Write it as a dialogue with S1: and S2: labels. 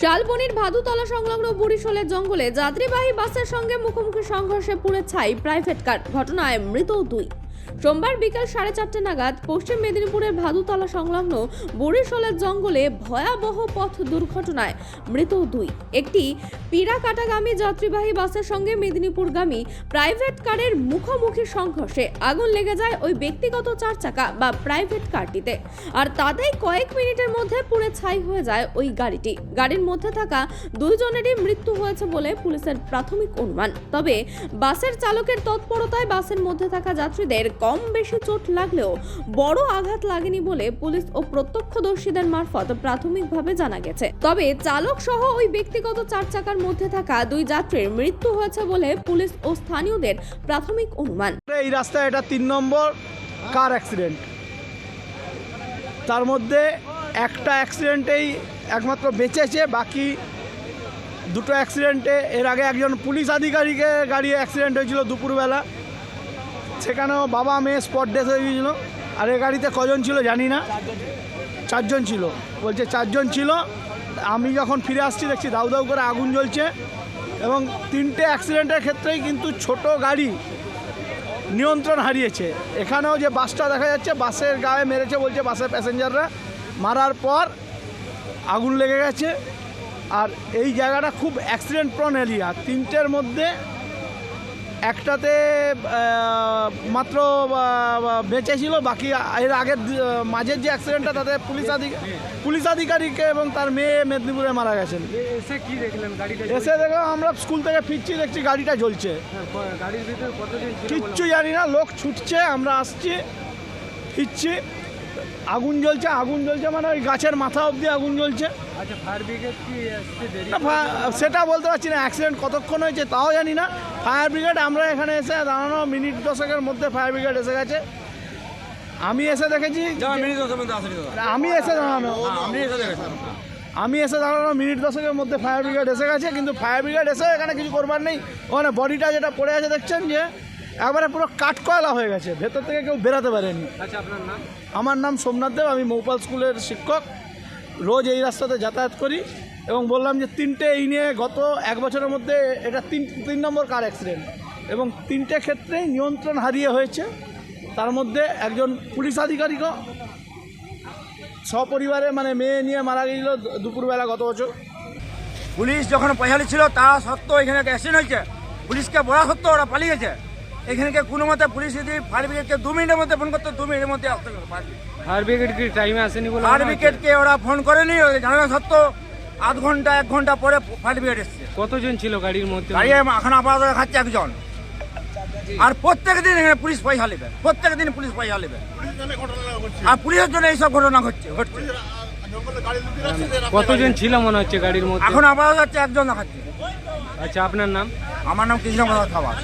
S1: শালবনির ভাদুতলা সংলগ্ন বুড়িশোলের জঙ্গলে যাত্রীবাহী বাসের সঙ্গে মুখোমুখি সংঘর্ষে পুড়ে ছাই প্রাইভেট কার। ঘটনায় মৃত দুই। সোমবার বিকাল সাড়ে চারটে নাগাদ পশ্চিম মেদিনীপুরের ভাদুতলা সংলগ্ন বরিশালের জঙ্গলে ভয়াবহ পথ দুর্ঘটনায় মৃত দুই। একটি পিরাকাটাগামী যাত্রীবাহী বাসের সঙ্গে মেদিনীপুরগামী প্রাইভেট কারের মুখোমুখি সংঘর্ষে আগুন লেগে যায় ওই ব্যক্তিগত চার চাকা বা প্রাইভেট কারটিতে। আর তাতেই কয়েক মিনিটের মধ্যে পুড়ে ছাই হয়ে যায় ওই গাড়িটি। গাড়ির মধ্যে থাকা দুইজনেরই মৃত্যু হয়েছে বলে পুলিশের প্রাথমিক অনুমান। তবে বাসের চালকের তৎপরতায় বাসের মধ্যে থাকা যাত্রীদের কম বেশি চোট লাগলেও বড় আঘাত লাগেনি বলে পুলিশ ও প্রত্যক্ষদর্শীদের মারফত প্রাথমিকভাবে জানা গেছে। তবে চালক সহ ওই ব্যক্তিগত চার চাকার মধ্যে থাকা দুই যাত্রীর মৃত্যু হয়েছে বলে পুলিশ ও স্থানীয়দের প্রাথমিক অনুমান।
S2: এই রাস্তায়, এটা তিন নম্বর কার অ্যাক্সিডেন্ট তার মধ্যে একটা অ্যাক্সিডেন্টেই একমাত্র বেঁচেছে, বাকি দুটো অ্যাক্সিডেন্টে এর আগে একজন পুলিশ আধিকারিকের গাড়ি অ্যাক্সিডেন্ট হয়েছিল দুপুরবেলা। সেখানেও বাবা মেয়ে স্পট ডেথ হয়ে গিয়েছিল। আর এ গাড়িতে কজন ছিল জানি না। চারজন ছিল। বলছে চারজন ছিল। আমি যখন ফিরে আসছি, দেখছি দাউ দাউ করে আগুন জ্বলছে এবং তিনটে অ্যাক্সিডেন্টের ক্ষেত্রেই কিন্তু ছোট গাড়ি নিয়ন্ত্রণ হারিয়েছে। এখানেও যে বাসটা দেখা যাচ্ছে বাসের গায়ে মেরেছে বলছে বাসের প্যাসেঞ্জাররা মারার পর আগুন লেগে গেছে। আর এই জায়গাটা খুব অ্যাক্সিডেন্ট প্রন এরিয়া তিনটের মধ্যে একটাতে মাত্র বেঁচে ছিল বাকি এর আগের মাঝের যে অ্যাক্সিডেন্টটা তাতে পুলিশ আধিক পুলিশ আধিকারিক এবং তার মেয়ে মেদিনীপুরে মারা গেছেন।
S3: এসে কি দেখলেন গাড়িটা
S2: এসে দেখো আমরা স্কুল থেকে ফিরছি দেখছি গাড়িটা জ্বলছে।
S3: হ্যাঁ,
S2: কিচ্ছু জানি না লোক ছুটছে আমরা আসছি ফিরছি। আগুন জ্বলছে আগুন জ্বলছে মানে ওই গাছের মাথা অবধি আগুন জ্বলছে।
S3: আচ্ছা
S2: সেটা বলতে পারছি না অ্যাক্সিডেন্ট কতক্ষণ হয়েছে তাও জানি না। ফায়ার ব্রিগেড আমরা এখানে এসে দাঁড়ানো মিনিট দশকের মধ্যে ফায়ার ব্রিগেড এসে গেছে। আমি এসে দেখেছি আমি এসে দাঁড়ানো। আমি এসে দাঁড়ানো মিনিট দশকের মধ্যে ফায়ার ব্রিগেড এসে গেছে কিন্তু ফায়ার ব্রিগেড এসে এখানে কিছু করবার নেই। ওখানে বডিটা যেটা পড়ে আছে দেখছেন যে একবারে পুরো কাঠকয়লা হয়ে গেছে ভেতর থেকে কেউ বেরাতে পারেনি।
S3: আচ্ছা আপনার নাম?
S2: আমার নাম সোমনাথ দেব আমি মৌপাল স্কুলের শিক্ষক। রোজ এই রাস্তাতে যাতায়াত করি। এবং বললাম যে তিনটে এই নিয়ে গত এক বছরের মধ্যে এটা তিন তিন নম্বর কার অ্যাক্সিডেন্ট এবং তিনটে ক্ষেত্রেই নিয়ন্ত্রণ হারিয়ে হয়েছে। তার মধ্যে একজন পুলিশ আধিকারিকও সপরিবারে মানে মেয়ে নিয়ে মারা গিয়েছিল দু- দুপুরবেলা গত বছর।
S4: পুলিশ যখন পয়সালি ছিল তা সত্ত্বেও এখানে একটা অ্যাক্সিডেন্ট হয়েছে। পুলিশকে বলা সত্ত্বেও ওরা পালিয়ে গেছে। এখানে কোনো মতে পুলিশ যদি ফায়ার ব্রিগেডকে দু মিনিটের মধ্যে ফোন করতো দু মিনিটের মধ্যে আসতে
S3: ফায়ার ব্রিগেড কি টাইমে আসেনি বলে
S4: ফায়ার ব্রিগেডকে ওরা ফোন করেনি জানানো সত্ত্বেও আধ ঘণ্টা এক ঘণ্টা পরে ফায়ার ব্রিগেড এসছে।
S3: কতজন ছিল গাড়ির মধ্যে?
S4: গাড়ি এখন আপাতত খাচ্ছে একজন। আর প্রত্যেক দিন এখানে পুলিশ পয়সা নেবে প্রত্যেক দিন পুলিশ পয়সা নেবে আর পুলিশের জন্য এইসব ঘটনা ঘটছে ঘটছে।
S3: কতজন ছিল মনে হচ্ছে গাড়ির মধ্যে?
S4: এখন আপাতত হচ্ছে একজন দেখাচ্ছে।
S3: আচ্ছা আপনার নাম?
S4: আমার নাম কৃষ্ণ প্রসাদ খাবার।